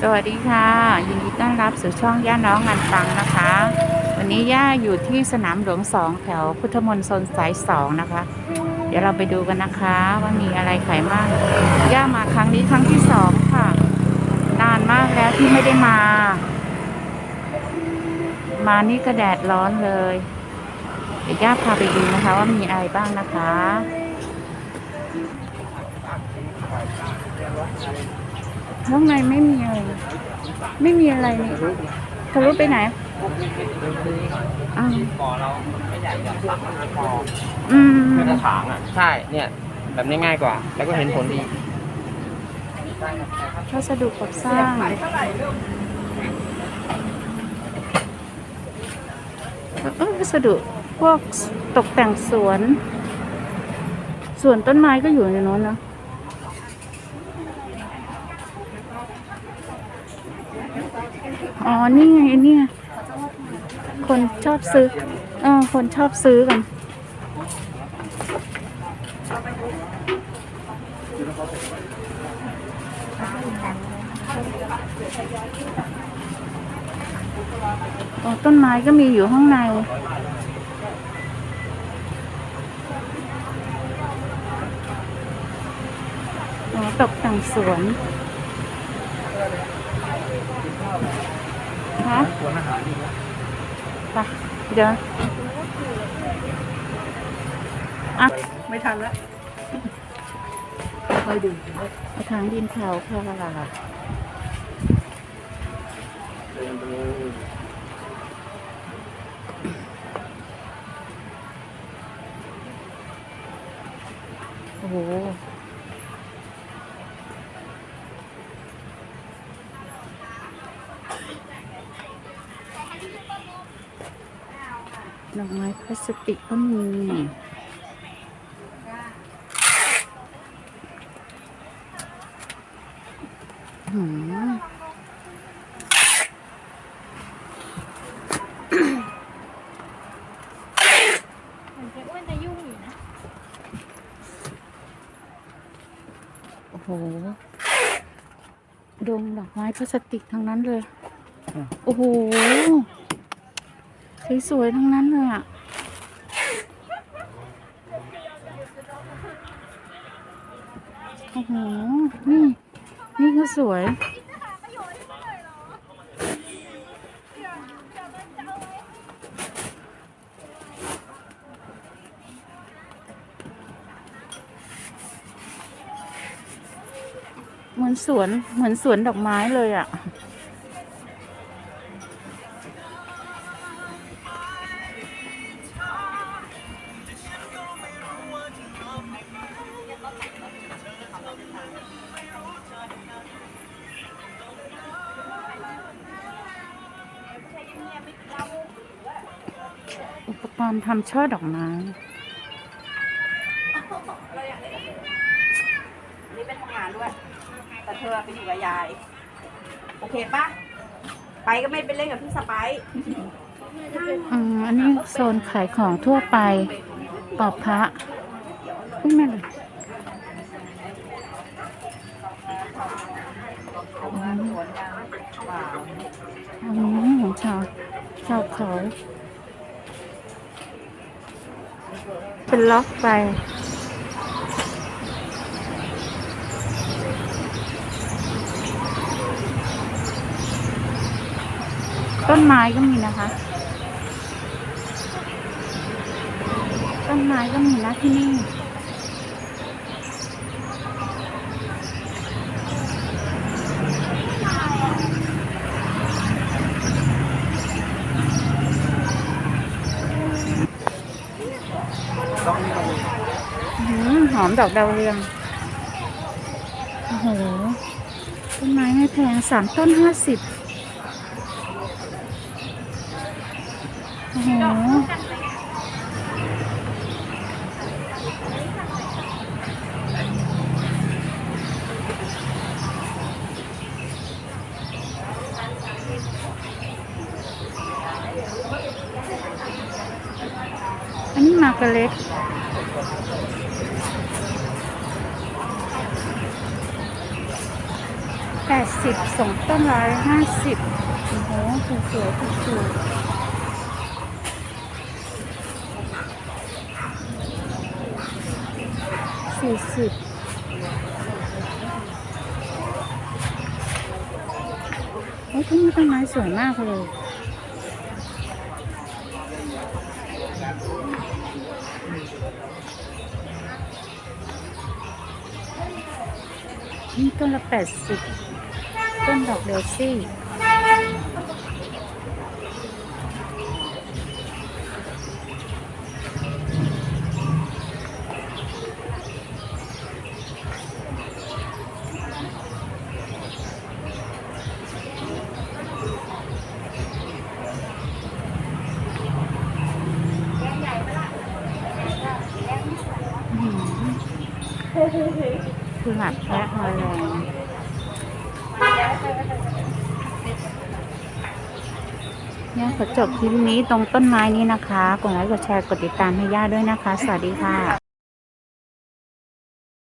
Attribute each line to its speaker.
Speaker 1: สวัสดีค่ะ ยินดีต้อนรับสู่ช่องย่าน้องงานตังนะคะ วันนี้ย่าอยู่ที่สนามหลวงสองแถวพุทธมณฑลสายสองนะคะ เดี๋ยวเราไปดูกันนะคะว่ามีอะไรขายบ้างย่ามาครั้งนี้ครั้งที่สองค่ะ นานมากแล้วที่ไม่ได้มา มานี่ก็แดดร้อนเลยเดี๋ยวย่าพาไปดูนะคะ ว่ามีอะไรบ้างนะคะ ข้างในไม่มีอะไร ไม่มีอะไรนี่ทะลุไปไหนอ้าว
Speaker 2: บ่อเราไม่ใหญ่อย่างปักมันพอ
Speaker 1: อืม
Speaker 2: เป็นกระถางอะ ใช่ เนี่ย แบบนี้ง่ายกว่า แล้วก็เห็นผลดี
Speaker 1: วัสดุก่อสร้างเออวัสดุพวกตกแต่งสวน สวนต้นไม้ก็อยู่ในโน้นนะ อ๋อ นี่ไงเนี่ย คนชอบซื้อเออคนชอบซื้อกัน อ๋อ ต้นไม้ก็มีอยู่ข้างในตกแต่งสวน ฮะไปเดี๋ยวอะ
Speaker 3: ไม่ทันแล้วคอยดู
Speaker 1: กระถางดินเผาค่ะโอ้โห ดอกไม้พลาสติกก็มีหืมโอ้โห ดงดอกไม้พลาสติกทั้งนั้นเลย
Speaker 2: อืม
Speaker 1: โอ้โห สวยๆทั้งนั้นเลยอะโอ้โหนี่ นี่ก็สวยเหมือนสวนเหมือนสวนดอกไม้เลยอะ อุปกรณ์ทำช่อดอกไม้
Speaker 3: นี่เป็นทำงานด้วย แต่เธอไปอยู่กับยาย โอเคปะไปก็ไม่ไปเล่นกับพี่สไปซ์
Speaker 1: อืมอันนี้โซนขายของทั่วไปปอบพระอุ้ยแม่เลยอันนี้ของชาวชาวเขา เป็นล็อกไปต้นไม้ก็มีนะคะ ต้นไม้ก็มีนะที่นี่ อื้ อมดอกดาวเรือง โอ้โห ต้นไม้ไม่แพงสามต้นห้าสิบโอ้โห อันนี้มาร์กาเล็ต แปดสิบส่งต้นร้อยห้าสิบโอ้โหสวยๆถูกๆสี่สิบโอ้ยที่นี่ต้นไม้สวยมากเลยนี่ต้นละแปดสิบ ต้นดอกเดซี่อื้อหือคือหลับแพะมาแรง เนี่ยขอจบคลิปนี้ตรงต้นไม้นี้นะคะ กดไลค์กดแชร์กดติดตามให้ย่าด้วยนะคะ สวัสดีค่ะ